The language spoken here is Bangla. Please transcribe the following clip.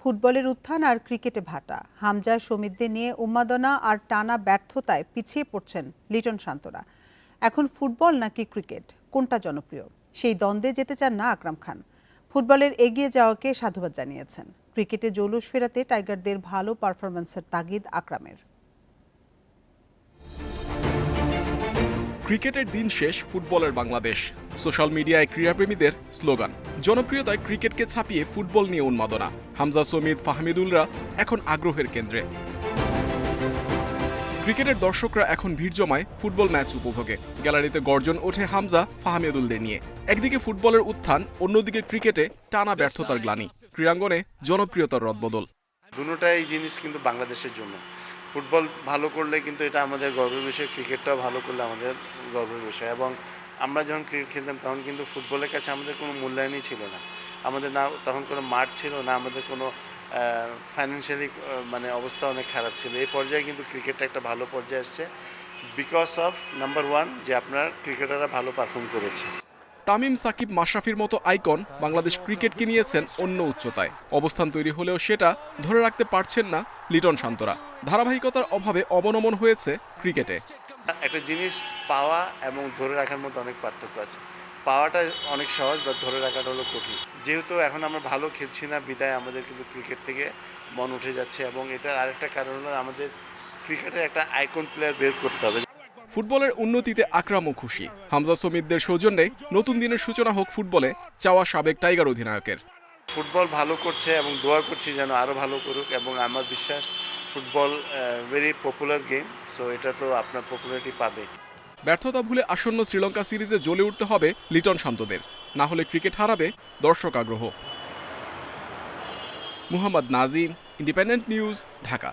ফুটবলের উত্থান আর ক্রিকেটে ভাটা। হামজা সমিতদের নিয়ে উন্মাদনা আর টানা ব্যর্থতায় পিছিয়ে পড়ছেন লিটন শান্তরা। এখন ফুটবল নাকি ক্রিকেট? কোনটা জনপ্রিয়? সেই দ্বন্দ্বে যেতে চান না আকরাম খান। ফুটবলের এগিয়ে যাওয়াকে সাধুবাদ জানিয়েছেন। ক্রিকেটে জৌলুস ফেরাতে টাইগারদের ভালো পারফরম্যান্সের তাগিদ আকরামের। ক্রিকেটের দিন শেষ, ফুটবলের বাংলাদেশ। সোশ্যাল মিডিয়ায় ক্রীড়াপ্রেমীদের স্লোগান, জনপ্রিয়তায় ক্রিকেটকে ছাপিয়ে ফুটবল নিয়ে উন্মাদনা। হামজা সমিদ ফাহমিদুলরা এখন আগ্রহের কেন্দ্রে। ক্রিকেটের দর্শকরা এখন ভিড় জমায় ফুটবল ম্যাচ উপভোগে। গ্যালারিতে গর্জন ওঠে হামজা ফাহমিদুলদের নিয়ে। একদিকে ফুটবলের উত্থান, অন্যদিকে ক্রিকেটে টানা ব্যর্থতার গ্লানি। ক্রীড়াঙ্গনে জনপ্রিয়তার রদবদল। দুটোটাই জিনিস কিন্তু বাংলাদেশের জন্য। ফুটবল ভালো করলে কিন্তু এটা আমাদের গর্বের বিষয়, ক্রিকেটটাও ভালো করলে আমাদের গর্বের বিষয় এবং আমরা যখন ক্রিকেট খেলতাম তখন কিন্তু ফুটবলের কাছে আমাদের কোনো মূল্যায়নই ছিল না। আমাদের না তখন কোনো মাঠ ছিল না, আমাদের কোনো ফাইন্যান্সিয়ালি মানে অবস্থা অনেক খারাপ ছিল। এই পর্যায়ে কিন্তু ক্রিকেটটা একটা ভালো পর্যায়ে আসছে বিকজ অফ নাম্বার ওয়ান যে আপনার ক্রিকেটাররা ভালো পারফর্ম করেছে। তামিম সাকিব মাশরাফির মতো আইকন বাংলাদেশ ক্রিকেটকে নিয়েছেন অন্য উচ্চতায়। অবস্থান তৈরি হলেও সেটা ধরে রাখতে পারছেন না লিটন শান্তরা। ধারাবাহিকতার অভাবে অবনমন হয়েছে ক্রিকেটে। একটা জিনিস পাওয়া এবং ধরে রাখার মধ্যে অনেক পার্থক্য আছে। পাওয়াটা অনেক সহজ বা ধরে রাখাটা হলো কঠিন। যেহেতু এখন আমরা ভালো খেলছি না, বিদায় আমাদের কিন্তু ক্রিকেট থেকে মন উঠে যাচ্ছে এবং এটার আরেকটা কারণ হলো আমাদের ক্রিকেটের একটা আইকন প্লেয়ার বের করতে হবে। ফুটবলের উন্নতিতে আকরামও খুশি। হামজা সমিতদের সৌজন্যে নতুন দিনের সূচনা হোক ফুটবলে চাওয়া সাবেক টাইগার অধিনায়কের। ফুটবল ভালো করছে এবং দোয়া করছি যেন আরও ভালো করুক এবং আমার বিশ্বাস football very popular game so এটা তো আপনার পপুলারিটি পাবে। ব্যর্থতা ভুলে আসন্ন শ্রীলঙ্কা সিরিজে জ্বলে উঠতে হবে লিটন শান্তদের। না হলে ক্রিকেট হারাবে দর্শক আগ্রহ। Muhammad Nazim Independent News Dhaka.